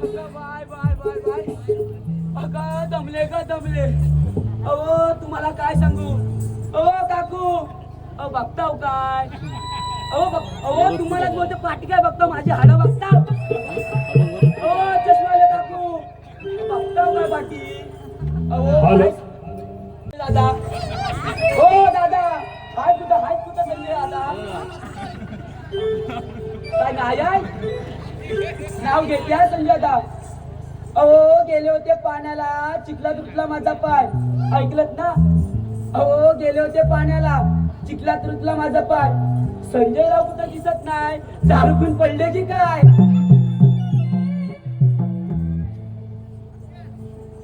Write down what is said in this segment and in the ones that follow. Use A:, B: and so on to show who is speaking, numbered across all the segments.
A: Bye bye bye bye अगं दमले का दमले अहो तुम्हाला काय सांगू अहो काकू अहो बघताव काय अहो बघ- अहो तुम्हालाच बोलतो पाठी काय? बघतो माझी हाडं बघता अहो चष्माले काकू बघताव काय पाठी अहो दादा हो दादा हाय कुठं हाय कुठं संजय दादा काय नाही आहे नाव घेते संजय दाव अहो गेले होते पाण्याला. चिखला तुटला माझा पाय. ऐकलत ना? अहो गेले होते पाण्याला. चिखला तुटला माझा पाय. संजय राव कुठं दिसत नाही? दारूकून पडले की काय?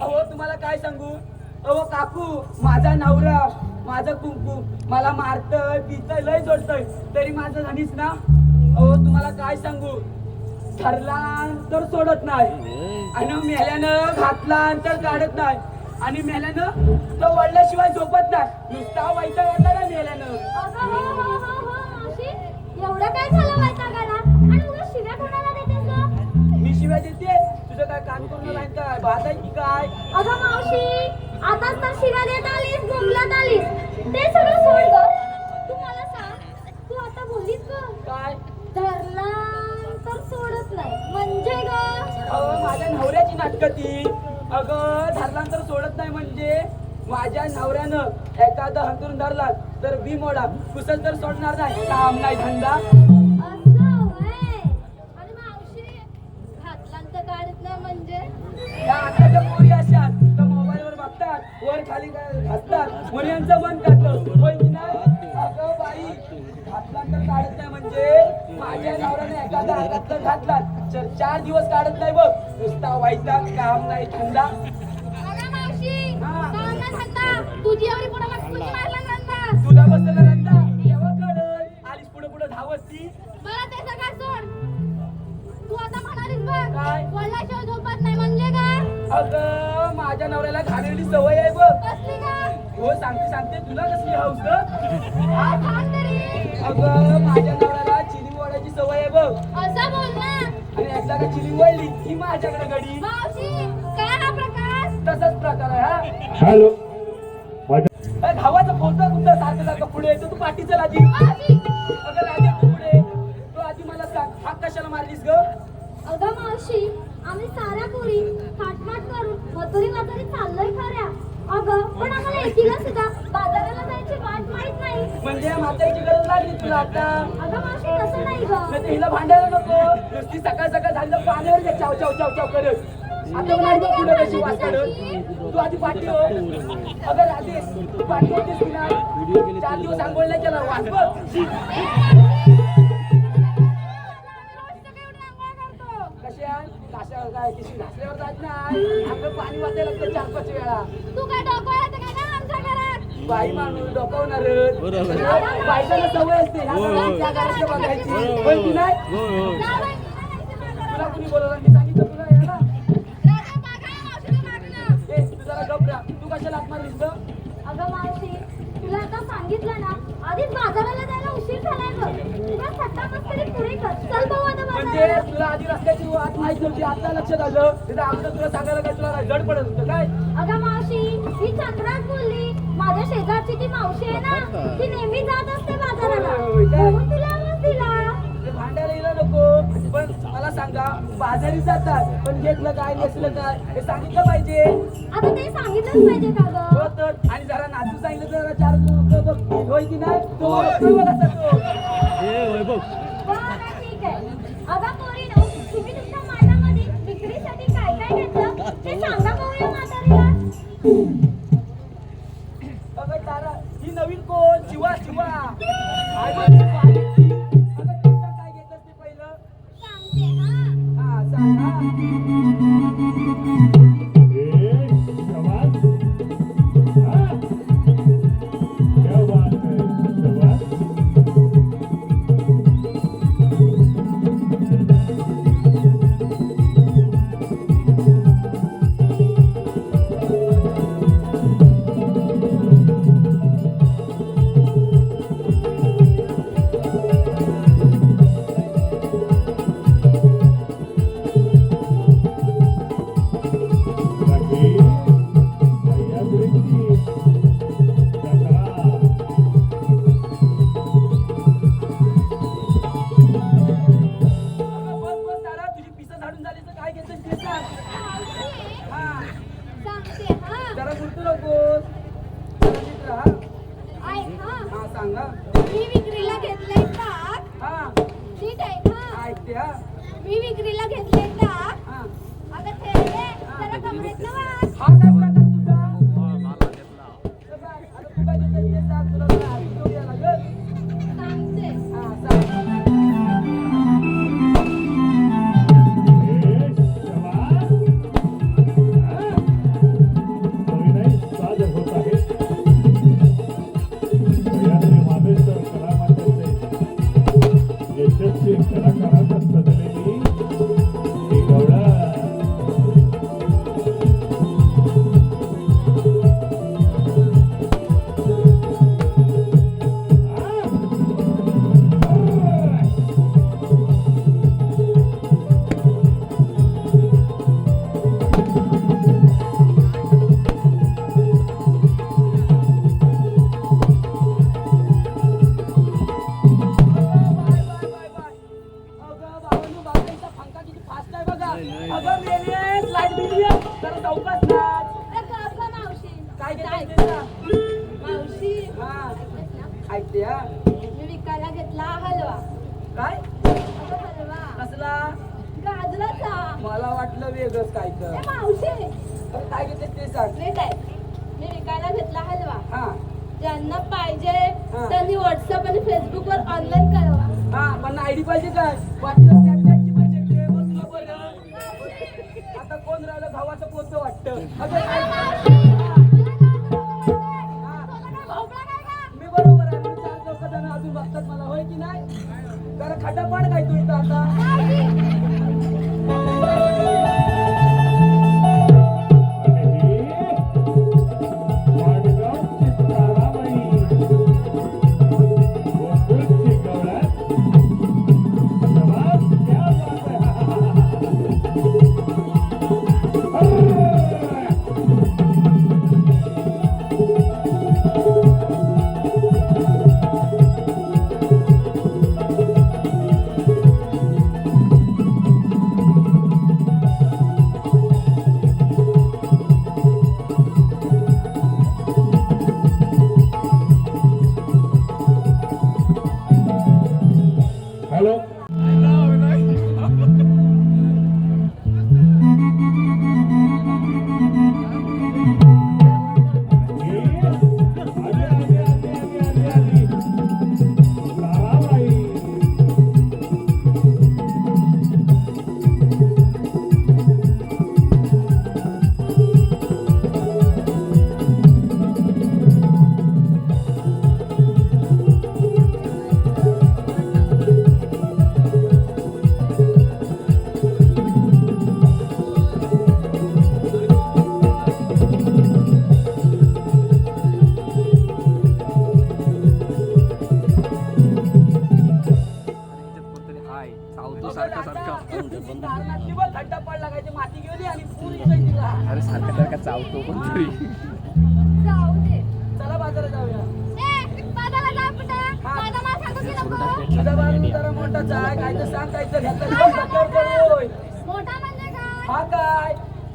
A: अहो तुम्हाला काय सांगू? अहो काकू माझा नवरा माझं कुंकू मला मारतय पितय लय जोडतय. तरी माझं झालीच ना? अहो तुम्हाला काय सांगू? ठरला तर सोडत नाही. आणि मेल्यानं घातला तर काढत नाही. आणि मेल्यानं तो वडल्याशिवाय झोपत नाही. नुसता वाईट वाटला ना मेल्यानं.
B: अगं हो हो हो हो मावशी एवढं काय झालं वैतागाला? आणि उगाच शिव्या कोणाला देतेस गं?
A: मी शिवाय देते. तुझं काय काम करून राहील काय भात आहे की काय?
B: अगं मावशी आताच तर शिव्या देत आलीस बोंबलत आलीस. ते सगळं सोड गं. तू मला सांग तू आता बोललीस गं.
A: काय?
B: धरला तर सोडत नाही? म्हणजे गं?
A: अहो माझ्या नवऱ्याची नाटकं ती. अगं धरल्यानंतर सोडत नाही म्हणजे. माझ्या नवऱ्यानं एखादं हंतरून धरला तर बी मोडा. कुसल तर सोडणार नाही. काम नाही धंदा.
B: असं होय? आणि मावशी घातलांत काढत नाही म्हणजे?
A: या आताच्या पोरी अशा तर मोबाईलवर बघतात. वर खाली घासतात. यांचं मन करतं होय की नाही? अगं बाई. काढत नाही म्हणजे माझ्या नवऱ्याने एखादा हातातलं घातला. तर चार दिवस काढत नाही बघ नुसता वाईटा काम नाही धंदा
B: तुझी एवढी पुढे मारला
A: तुला बसलेला रंदा केव्हा कळल? आलीस पुढे पुढे धावत ती
B: बरं ते सगळं सोड. तू आता म्हणालीस बघ
A: काय?
B: वडिलाशिवाय झोपत नाही म्हणजे काय
A: अगं माझ्या नवऱ्याला घाणेरडी सवय आहे बघ.
B: कसली
A: हो सांगते सांगते तुला कसली हौस ग? अगं माझ्या नवऱ्याला ओढायची सवय आहे बघ.
B: असं बोल ना.
A: आणि एकदा का चिनी वळली की माझ्याकडे गडी
B: मावशी काय हा प्रकार
A: तसाच प्रकार आहे हा.
C: हॅलो.
A: अरे धावाचा कुठं? सारखं सारखं पुढे येतो तू पाठी चल आधी.
B: मावशी.
A: अगं राजे तू पुढे. तू आधी मला सांग हात कशाला मारलीस ग?
B: अगं मावशी आम्ही साऱ्या पोरी थाटमाट करून मथुरी मथुरी चाललोय खऱ्या. अगं पण आम्हाला एकीला सुद्धा बाजाराला जायची वाट माहीत नाही.
A: म्हणजे म्हातारीची गरज लागली तुला आता?
B: अगं मावशी तसं नाही गं.
A: नाही तर हिला भांडायला नको. नुसती सकाळ सकाळ झालं पाण्यावर घे चाव चाव चाव चाव करत. आता नाही बघ पुढे कशी वाट काढत? तू आधी पाठी हो. अगं राधे तू पाठी होतीस की नाही? चार दिवस आंघोळल्या केला. वाट बघ. काय किशी घासल्यावर जात नाही. अंग पाणी वाचायला लागतं चार पाच वेळा.
B: तू काय डोकं आहे ते काय ना आमच्या घरात?
A: बाई माणूस बायकाला सवय असते ह्या घरात, त्या घरात बघायची. होय की नाही.
B: जा बाई, तुला
A: तुला कुणी बोलवलं? मी सांगितलं तुला यायला
B: राजा मागा, मावशीला मागणं.
A: ए तू जरा गप राहा. तू कशाला हात मारलीस ग?
B: अगं मावशी तुला आता सांगितलं ना आधीच बाजाराला
A: म्हणजे तुला आधी रस्त्याची वाट माहीत नव्हती आता लक्षात आलं? तिथं अगोदर तुला सांगायला काय? तुला जड पडत होतं. काय?
B: अगं मावशी ही चंद्रात बोलली. माझ्या शेजारची ती मावशी आहे ना ती नेहमी जात असते बाजाराला
A: होय, काय?
B: म्हणून तिला आवाज दिला
A: ते भांडायला येणं नको पण मला सांगा बाजारी जातात पण घेतलं काय नेसलं काय हे सांगितलं पाहिजे.
B: आता ते सांगितलंच पाहिजे का
A: हो तर आणि जरा नाचू सांगितलं तर जरा चार लोकं बघ. होय की नाही? तो ओळखतोय बघ असा तो.
B: बरं ठीक आहे. अगं पोरीनो तुम्ही तुमच्या माठामध्ये विक्रीसाठी काय काय घेतलं? ते सांगा बघूया म्हातारीला.
A: अगं तारा ही नवीन कोण? शिवा शिवा. आई बघ, शिवा. Thank you.
D: मी विक्रीला घेतले
A: का फास्ट आहे बघा. अगं, चौकात नाच. काय घेतलं.
D: मावशी
A: हा? ऐकते हा.
D: मी विकायला घेतला हलवा
A: काय
D: अगं हलवा
A: कसला
D: गाजराचा
A: मला वाटलं वेगळंच काय
D: ए
A: तर
D: मावशी
A: काय घेते ते सांग
D: नीट आहे मी विकायला घेतला हलवा
A: हा
D: ज्यांना पाहिजे. त्यांनी व्हॉट्सअप आणि फेसबुक वर ऑनलाईन कळवा
A: हा पण आयडी पाहिजे काय वाटलं कोण राहिलं भावाचं पोत वाटतं मी बरोबर आहे म्हणून चार चौघ जण अजून बघतात मला होय की नाही? जरा खड्डापाड काय तू इथं आता.
E: हॅलो
A: अगं, आहे काय तर सांग काय तर घेतलं तर डोक्यावर करोय.
D: मोठा म्हणजे काय
A: हा काय?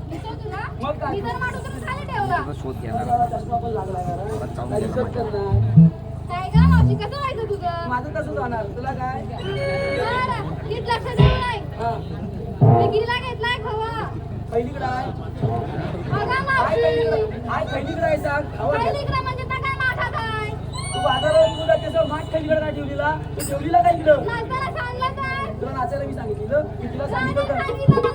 D: दिसतो तुला
A: मग काय?
D: मी जर माटू तर खाली ठेवला
F: शोध घेणार
A: जरा चष्मा पण लागला जरा.
F: परत चावून
A: काय
F: गेला
A: दिसत
F: माझ्या.
A: तर नाही.
D: काय का मावशी कसं व्हायचं तुझं?
A: माझं जाणार? तुला काय?
D: बरं नीट लक्ष देऊ नाही.
A: हा.
D: विक्रीला घेतलाय खवा.
A: पहिलीकडे आहे
D: अगं
A: काय
D: मावशी
A: पहिलीकडे आहे पहिलीकडे आहे सांग. हवा घ्या.
D: पहिलीकडे म्हणजे तर काय माठा काय
A: तू माठ ठेवलीला तू ठेवलीला काय इकडं? नाचायला मी सांगितलं मी तिला सांगितलं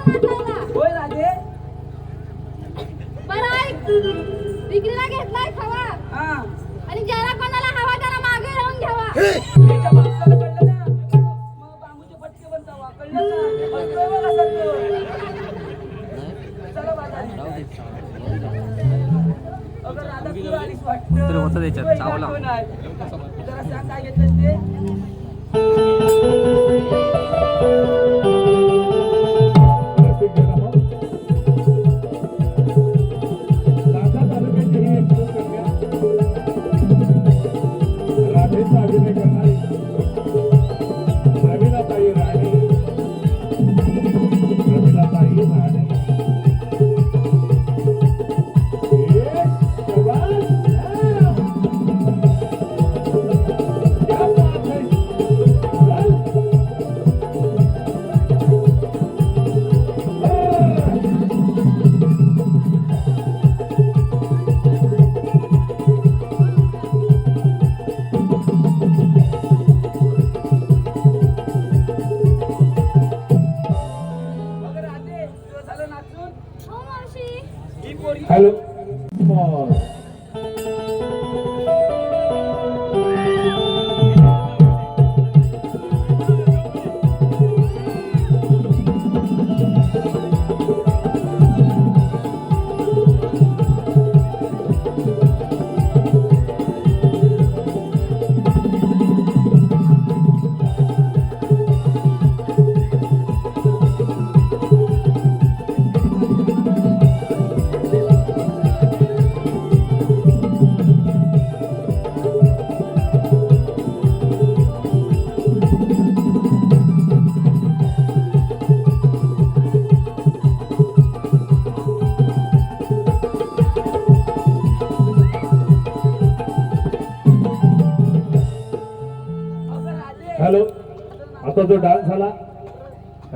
C: जो डान्स झाला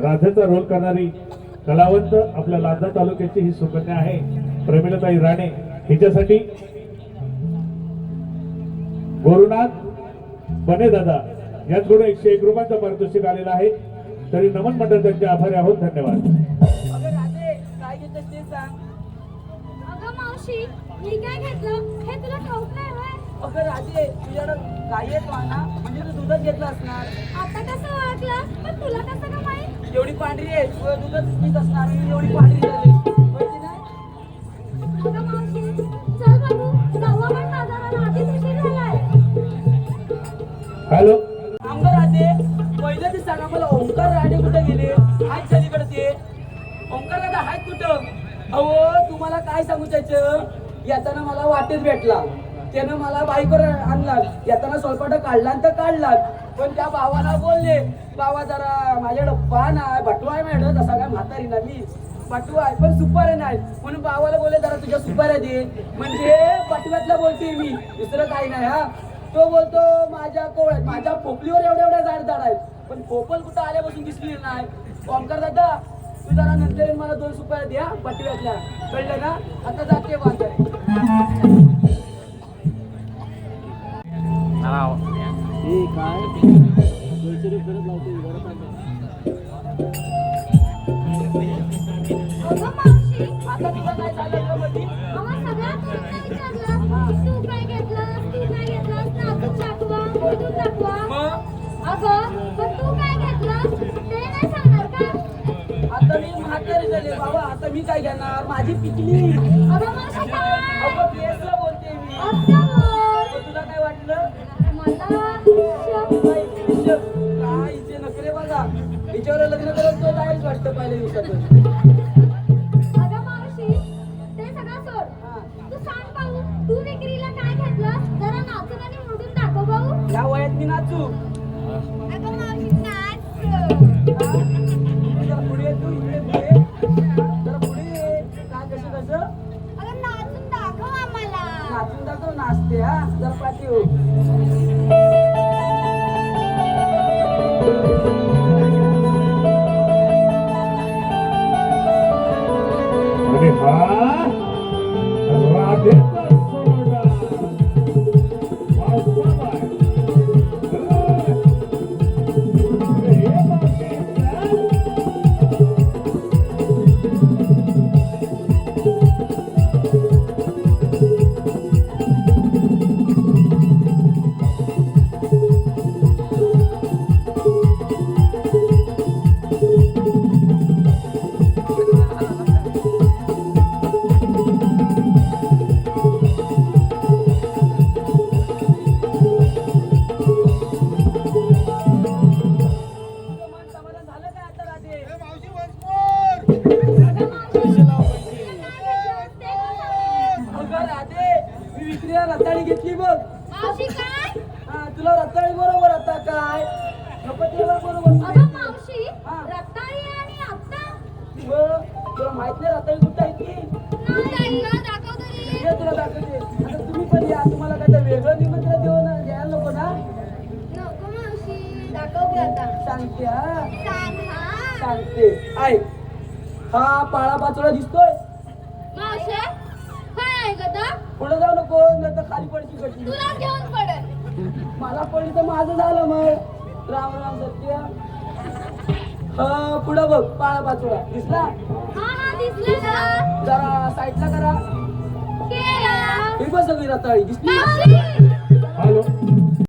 C: राधेचा रोल करणारी कलावंत आपल्या लांजा तालुक्याची ही सुकन्या आहे प्रेमिलताई राणे. हिच्यासाठी गोरुनाथ बने दादा यांच्याकडून एकशे एक रुपयांचं पारितोषिक आलेलं आहे. तरी नमन मंडळ त्यांचे आभारी आहोत. धन्यवाद.
A: अगं राधे काय घेतेस ते सांग.
B: अगं मावशी मी काय घेतलं? हे तुला ठाऊक नाही
A: अगं राधे तुझ्याकडं गाई येतो ना म्हणजे तू दूधच घेतलं असणार.
B: आता कसं ओळखलं? पण तुला कसं का माहीत?
A: एवढी पांढरी आहे तुला दूधच पीत असणार आणि एवढी पांढरी झाली माहिती नाही?
B: अगं मावशी चल बाबू जाऊ आपण बाजाराला आधीच उशीर झालाय.
C: हॅलो?
A: गं राधे पहिलं ते सांगा मला ओंकार राणे कुठे गेले? आहेत सगळीकडे ते ओंकार दादा आहेत कुठं? अहो तुम्हाला काय सांगू त्याचं? येताना मला वाटेत भेटला. त्यानं मला बाईकवर आणला. येताना सोलपाट काढला तर काढला. पण त्या भावाला बोलले बाबा जरा माझ्याकडं पान आहे भटवा आहे मॅडम तसा काय म्हातारी ना मी. बटवा आहे पण सुपाऱ्या नाही. म्हणून बाबाला बोलले जरा तुझ्या सुपाऱ्या दे. म्हणजे पटव्यातला बोलते मी. दुसरं काही नाही हा. तो बोलतो माझ्या कोवळ्यात माझ्या पोपलीवर एवढ्या एवढ्या झाड झाड आहेत. पण पोपल कुठं आल्यापासून दिसली नाही. ओमकार दादा तू जरा नंतर मला दोन सुपाऱ्या द्या पटव्यातल्या कळलं ना? आता जाते बाजार.
B: घेतलंस? ते नाही सांगणार का?
A: आता मी म्हातारी झाले बाबा आता मी काय घेणार? माझी पिकली
B: काय?
A: बोलते मी. लग्न करत तो जायच वाटतं पहिल्या दिवसातून.
B: अगं मावशी ते सगळं सोड. तू सांग पाहू तू विक्रीला काय घेतलं जरा नाचून आणि मोडून दाखव भाऊ.
A: या वयात मी नाचू.
B: अगं मावशी नाच?
A: जरा पुढे ये तू इकडे पुढे ये. जरा पुढे ये. काय कसं कसं?
B: अगं नाचून दाखव आम्हाला.
A: नाचून दाखव नाचते हा. जरा पाठी हो. नको
B: मावशी दाखव की आता
A: सांगते हा
B: सांग हा
A: सांगते ऐक हा पाळा पाचोळा दिसतोय
B: मावशी काय गदा
A: पुढे जाऊ नको नाही तर खाली पडची कशी
B: तुला घेऊन पडेल
A: मला पडली तर माझं झालं मग राम राम सत्य हा पुढं बघ पाळा पाचोळा दिसला
B: हा हा दिसलं का
A: जरा साईडला करा
B: केला
A: हे बघ सगळी रताळी दिसली
B: मावशी
C: हॅलो